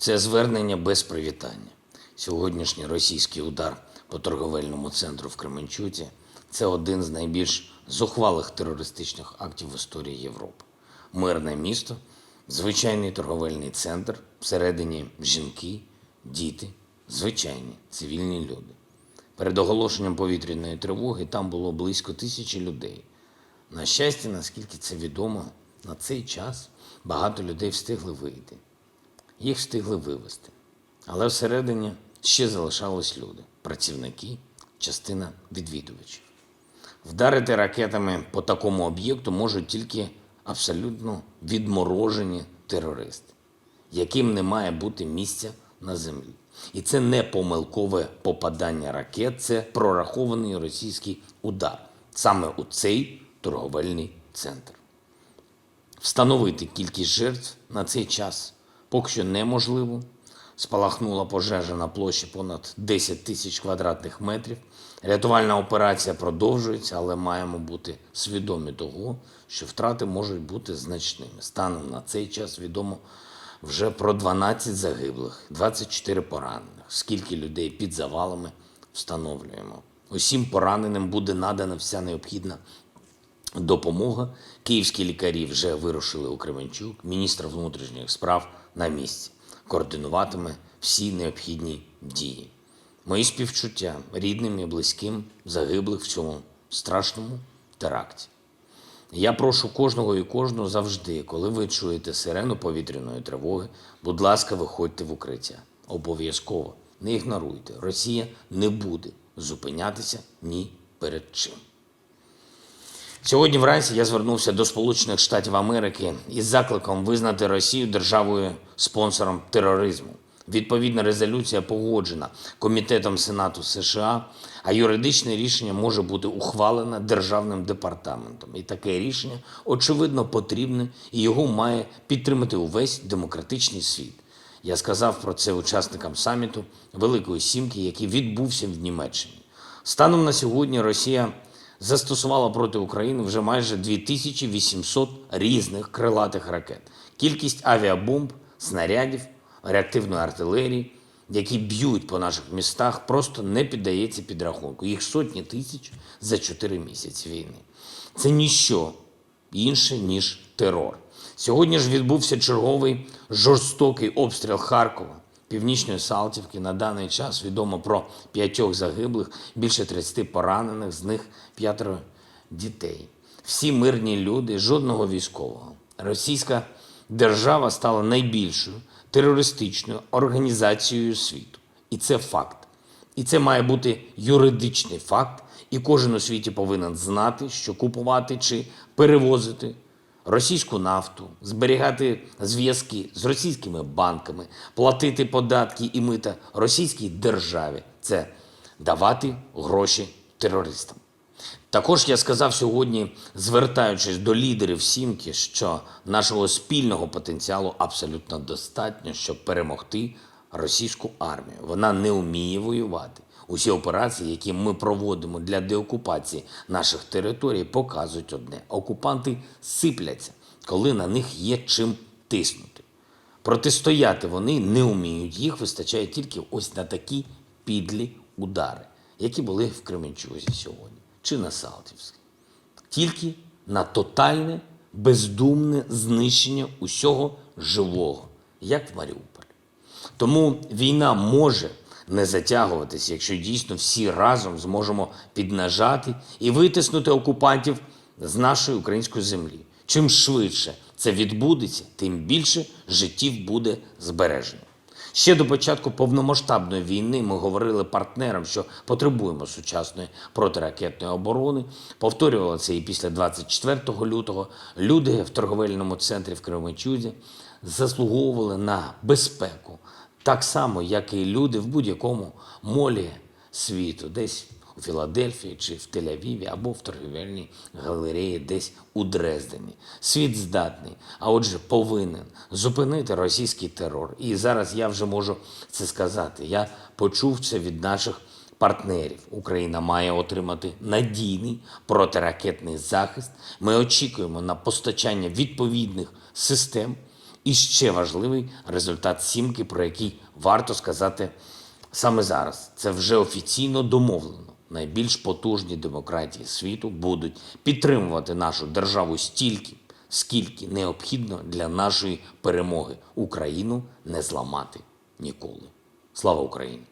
Це звернення без привітання. Сьогоднішній російський удар по торговельному центру в Кременчуці це один з найбільш зухвалих терористичних актів в історії Європи. Мирне місто, звичайний торговельний центр, всередині жінки, діти, звичайні цивільні люди. Перед оголошенням повітряної тривоги там було близько тисячі людей. На щастя, наскільки це відомо, на цей час багато людей встигли вийти. Їх встигли вивезти. Але всередині ще залишались люди, працівники, частина відвідувачів. Вдарити ракетами по такому об'єкту можуть тільки абсолютно відморожені терористи, яким не має бути місця на землі. І це не помилкове попадання ракет, це прорахований російський удар саме у цей торговельний центр. Встановити кількість жертв на цей час поки що неможливо. Спалахнула пожежа на площі понад 10 тисяч квадратних метрів. Рятувальна операція продовжується, але маємо бути свідомі того, що втрати можуть бути значними. Станом на цей час відомо вже про 12 загиблих, 24 поранених. Скільки людей під завалами встановлюємо. Усім пораненим буде надана вся необхідна допомога. Київські лікарі вже вирушили у Кременчук. Міністр внутрішніх справ на місці координуватиме всі необхідні дії. Мої співчуття рідним і близьким загиблих в цьому страшному теракті. Я прошу кожного і кожну завжди, коли ви чуєте сирену повітряної тривоги, будь ласка, виходьте в укриття. Обов'язково не ігноруйте. Росія не буде зупинятися ні перед чим. Сьогодні вранці я звернувся до Сполучених Штатів Америки із закликом визнати Росію державою спонсором тероризму. Відповідна резолюція погоджена Комітетом Сенату США, а юридичне рішення може бути ухвалене державним департаментом. І таке рішення очевидно потрібне, і його має підтримати увесь демократичний світ. Я сказав про це учасникам саміту Великої Сімки, який відбувся в Німеччині. Станом на сьогодні Росія застосувала проти України вже майже 2800 різних крилатих ракет. Кількість авіабомб, снарядів, реактивної артилерії, які б'ють по наших містах, просто не піддається підрахунку. Їх сотні тисяч за 4 місяці війни. Це ніщо інше, ніж терор. Сьогодні ж відбувся черговий жорстокий обстріл Харкова, Північної Салтівки. На даний час відомо про п'ятьох загиблих, більше 30 поранених, з них п'ятеро дітей. Всі мирні люди, жодного військового. Російська держава стала найбільшою терористичною організацією світу. І це факт. І це має бути юридичний факт, і кожен у світі повинен знати, що купувати чи перевозити російську нафту, зберігати зв'язки з російськими банками, платити податки і мита російській державі це давати гроші терористам. Також я сказав сьогодні, звертаючись до лідерів Сімки, що нашого спільного потенціалу абсолютно достатньо, щоб перемогти російську армію. Вона не вміє воювати. Усі операції, які ми проводимо для деокупації наших територій, показують одне: окупанти сипляться, коли на них є чим тиснути. Протистояти вони не вміють. Їх вистачає тільки ось на такі підлі удари, які були в Кременчузі сьогодні чи на Салтівській. Тільки на тотальне, бездумне знищення усього живого, як в Маріуполі. Тому війна може не затягуватися, якщо дійсно всі разом зможемо піднажати і витиснути окупантів з нашої української землі. Чим швидше це відбудеться, тим більше життів буде збережено. Ще до початку повномасштабної війни ми говорили партнерам, що потребуємо сучасної протиракетної оборони. Повторювали це і після 24 лютого. Люди в торговельному центрі в Кременчузі заслуговували на безпеку, так само, як і люди в будь-якому молі світу, десь у Філадельфії чи в Тель-Авіві або в торгівельній галереї десь у Дрездені. Світ здатний, а отже, повинен зупинити російський терор. І зараз я вже можу це сказати. Я почув це від наших партнерів. Україна має отримати надійний протиракетний захист. Ми очікуємо на постачання відповідних систем. І ще важливий результат сімки, про який варто сказати саме зараз. Це вже офіційно домовлено. Найбільш потужні демократії світу будуть підтримувати нашу державу стільки, скільки необхідно для нашої перемоги. Україну не зламати ніколи. Слава Україні!